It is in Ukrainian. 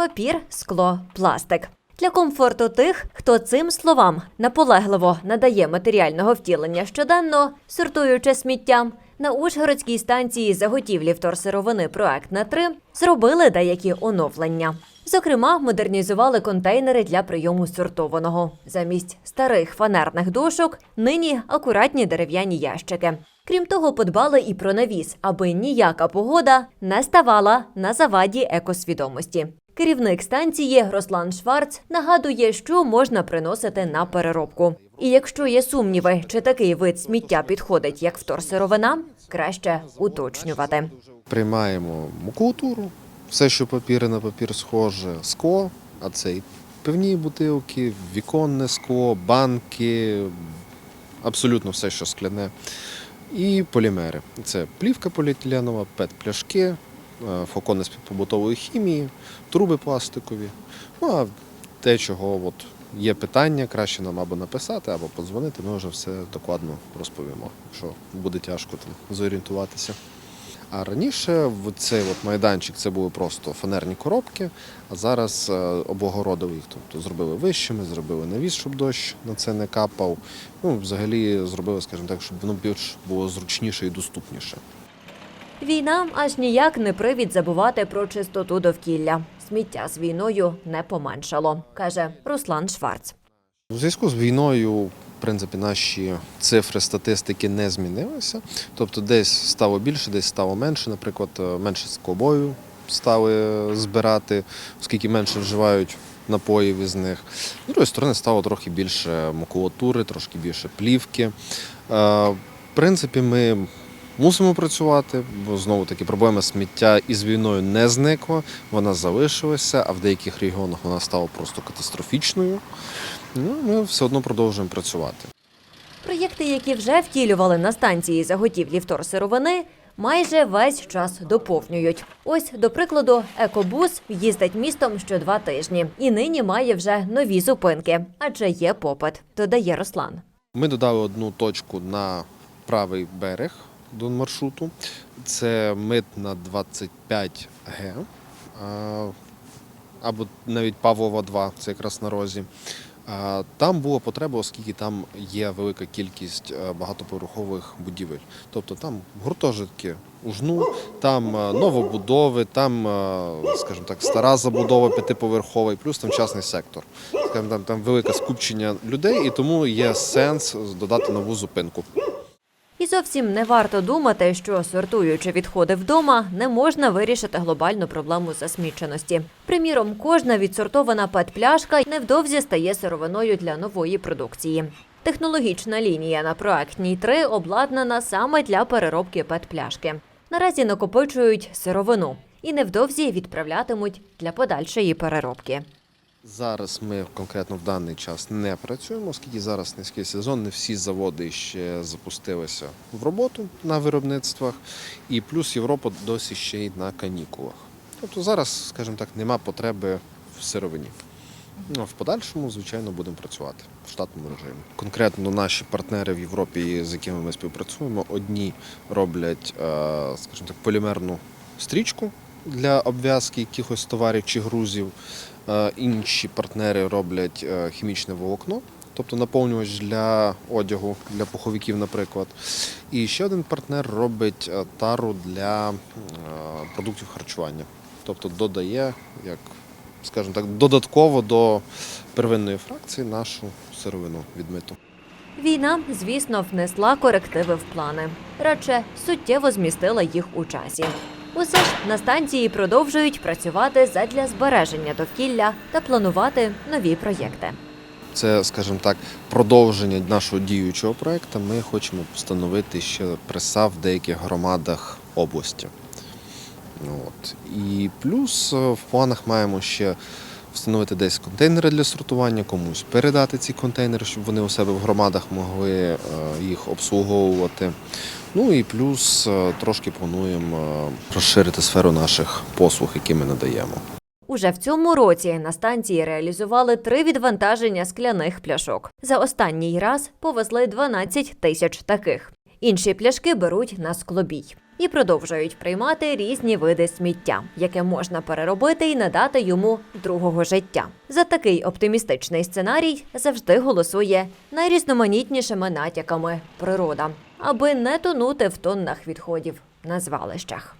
папір, скло, пластик. Для комфорту тих, хто цим словам наполегливо надає матеріального втілення щоденно, сортуючи сміття, на Ужгородській станції заготівлі вторсировини проект на 3 зробили деякі оновлення. Зокрема, модернізували контейнери для прийому сортованого. Замість старих фанерних дошок нині акуратні дерев'яні ящики. Крім того, подбали і про навіс, аби ніяка погода не ставала на заваді екосвідомості. Керівник станції Руслан Шварц нагадує, що можна приносити на переробку. І якщо є сумніви, чи такий вид сміття підходить як вторсировина, краще уточнювати. Приймаємо макулатуру, все, що папір на папір схоже, скло, а це і пивні бутилки, віконне скло, банки, абсолютно все, що скляне. І полімери. Це плівка поліетиленова, пет-пляшки, е, флакони з побутової хімії, труби пластикові. Ну а те, чого от є питання, краще нам або написати, або подзвонити, ми вже все докладно розповімо, що буде тяжко там зорієнтуватися. А раніше в цей от майданчик це були просто фанерні коробки, а зараз е, облагородили їх, тобто зробили вищими, зробили навіс, щоб дощ на це не капав. Ну, взагалі зробили, скажімо так, щоб воно більш було зручніше і доступніше. Війна аж ніяк не привід забувати про чистоту довкілля. Сміття з війною не поменшало, каже Руслан Шварц. У зв'язку з війною, в принципі, наші цифри статистики не змінилися. Тобто десь стало більше, десь стало менше. Наприклад, е, менше скобою стали збирати, оскільки менше вживають напоїв із них. З другої сторони, стало трохи більше макулатури, трошки більше плівки. Е, В принципі, ми мусимо працювати, бо знову таки проблема сміття із війною не зникла, вона залишилася, а в деяких регіонах вона стала просто катастрофічною. Ну, ми все одно продовжуємо працювати. Проєкти, які вже втілювали на станції заготівлі вторсировини, майже весь час доповнюють. Ось, до прикладу, екобус їздить містом що два тижні і нині має вже нові зупинки, адже є попит, додає Руслан. Ми додали одну точку на правий берег до маршруту. Це митна 25Г, або навіть Павлова 2, це якраз на розі. Там була потреба, оскільки там є велика кількість е, багатоповерхових будівель. Тобто там гуртожитки ужну, там е, новобудови, там, е, скажімо так, стара забудова п'ятиповерхова, і плюс там частний сектор. Скажімо, там, там велике скупчення людей, і тому є сенс додати нову зупинку. Зовсім не варто думати, що сортуючи відходи вдома, не можна вирішити глобальну проблему засміченості. Приміром, кожна відсортована пет-пляшка невдовзі стає сировиною для нової продукції. Технологічна лінія на проектній 3 обладнана саме для переробки пет-пляшки. Наразі накопичують сировину і невдовзі відправлятимуть для подальшої переробки. Зараз ми конкретно в даний час не працюємо, оскільки зараз низький сезон, не всі заводи ще запустилися в роботу на виробництвах, і плюс Європа досі ще й на канікулах. Тобто зараз, скажімо так, нема потреби в сировині. Ну, в подальшому, звичайно, будемо працювати в штатному режимі. Конкретно наші партнери в Європі, з якими ми співпрацюємо, одні роблять, е, скажімо так, полімерну стрічку для обв'язки якихось товарів чи грузів. Е, Інші партнери роблять е, хімічне волокно, тобто наповнювач для одягу, для пуховиків, наприклад. І ще один партнер робить е, тару для продуктів харчування, тобто додає, як скажімо так, додатково до первинної фракції нашу сировину відмиту. Війна, звісно, внесла корективи в плани. Радше суттєво змістила їх у часі. Усе ж на станції продовжують працювати задля збереження довкілля та планувати нові проєкти. Це, скажімо так, продовження нашого діючого проекту. Ми хочемо встановити ще преса в деяких громадах області. Ну, От. І плюс е, в планах маємо ще встановити десь контейнери для сортування, комусь передати ці контейнери, щоб вони у себе в громадах могли е, їх обслуговувати. Ну і плюс е, трошки плануємо е, розширити сферу наших послуг, які ми надаємо. Уже в цьому році на станції реалізували три відвантаження скляних пляшок. За останній раз повезли 12 тисяч таких. Інші пляшки беруть на склобій. і продовжують приймати різні види сміття, яке можна переробити і надати йому другого життя. За такий оптимістичний сценарій завжди голосує найрізноманітнішими натяками природа, аби не тонути в тоннах відходів на звалищах.